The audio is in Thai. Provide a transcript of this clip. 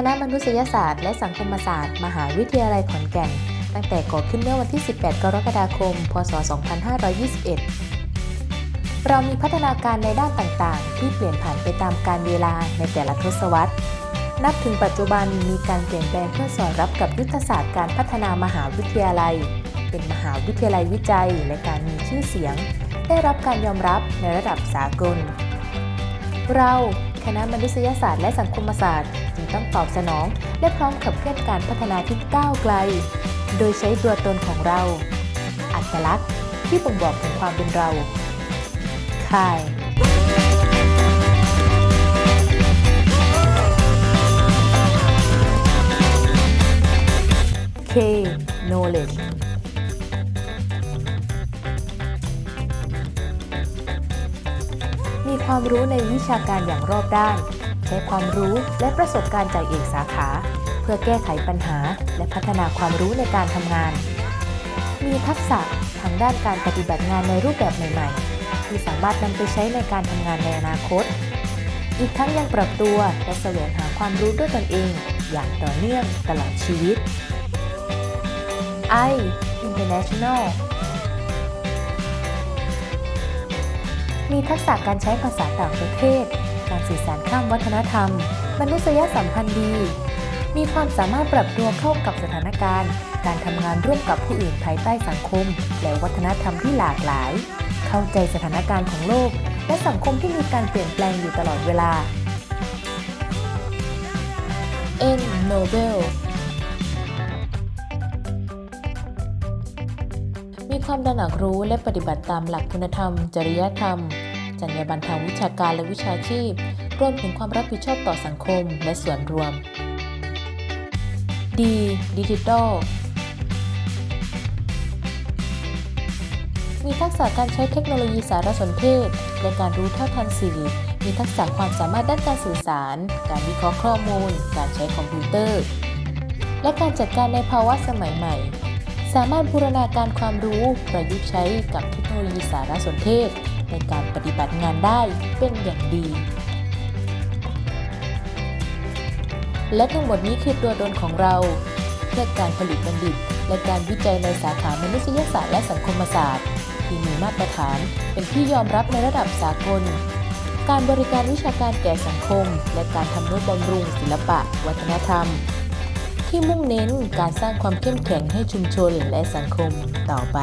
คณะมนุษยศาสตร์และสังคมศาสตร์ มหาวิทยาลัยขอนแก่น ตั้งแต่ก่อขึ้นเมื่อวันที่ 18 กรกฎาคม พศ 2521 เรามีพัฒนาการในด้านต่างๆ ที่เปลี่ยนผ่านไปตามกาลเวลาในแต่ละทศวรรษ นับถึงปัจจุบันมีการเปลี่ยนแปลงเพื่อสอดรับกับยุทธศาสตร์การพัฒนามหาวิทยาลัย เป็นมหาวิทยาลัยวิจัยและการมีชื่อเสียง ได้รับการยอมรับในระดับสากล เรา คณะมนุษยศาสตร์และสังคมศาสตร์จึงต้องตอบสนอง และพร้อมขับเคลื่อนการพัฒนาที่ก้าวไกล โดยใช้ตัวตนของเรา อัตลักษณ์ที่บ่งบอกถึงความเป็นเราค่าย K knowledge มีความรู้ในวิชาการอย่างรอบด้าน ใช้ความรู้และประสบการณ์จากเอกสาขา เพื่อแก้ไขปัญหา และพัฒนาความรู้ในการทำงาน มีทักษะทางด้านการปฏิบัติงานในรูปแบบใหม่ๆ ที่สามารถนำไปใช้ในการทำงานในอนาคต อีกทั้งยังปรับตัวและแสวงหาความรู้ด้วยตนเอง อย่างต่อเนื่องตลอดชีวิต I International มีทักษะการใช้ภาษาต่างประเทศ การสื่อสารข้ามวัฒนธรรม มนุษยสัมพันธ์ดี มีความสามารถปรับตัวเข้ากับสถานการณ์ การทำงานร่วมกับผู้อื่นภายใต้สังคม และวัฒนธรรมที่หลากหลาย เข้าใจสถานการณ์ของโลก และสังคมที่มีการเปลี่ยนแปลงอยู่ตลอดเวลา N Nobel มีความตระหนักรู้และปฏิบัติตามหลักคุณธรรม จริยธรรม จรรยาบรรณทางวิชาการและวิชาชีพ รวมถึงความรับผิดชอบต่อสังคมและส่วนรวม D Digital มีทักษะการใช้เทคโนโลยีสารสนเทศและการรู้เท่าทันสื่อ มีทักษะความสามารถด้านการสื่อสาร การวิเคราะห์ข้อมูล การใช้คอมพิวเตอร์ และการจัดการในภาวะสมัยใหม่ สามารถบูรณาการความรู้ประยุกต์ใช้กับเทคโนโลยีสารสนเทศ ในการปฏิบัติงานได้เป็นอย่างดี และทั้งหมดนี้คือตัวตนของเรา เพื่อการผลิตบัณฑิต และการวิจัยในสาขามนุษยศาสตร์และสังคมศาสตร์ ที่มีมาตรฐานเป็นที่ยอมรับในระดับสากลการบริการวิชาการแก่สังคม และการทำนุบำรุงศิลปะ วัฒนธรรม ที่มุ่งเน้นการสร้างความเข้มแข็งให้ชุมชนและสังคมต่อไป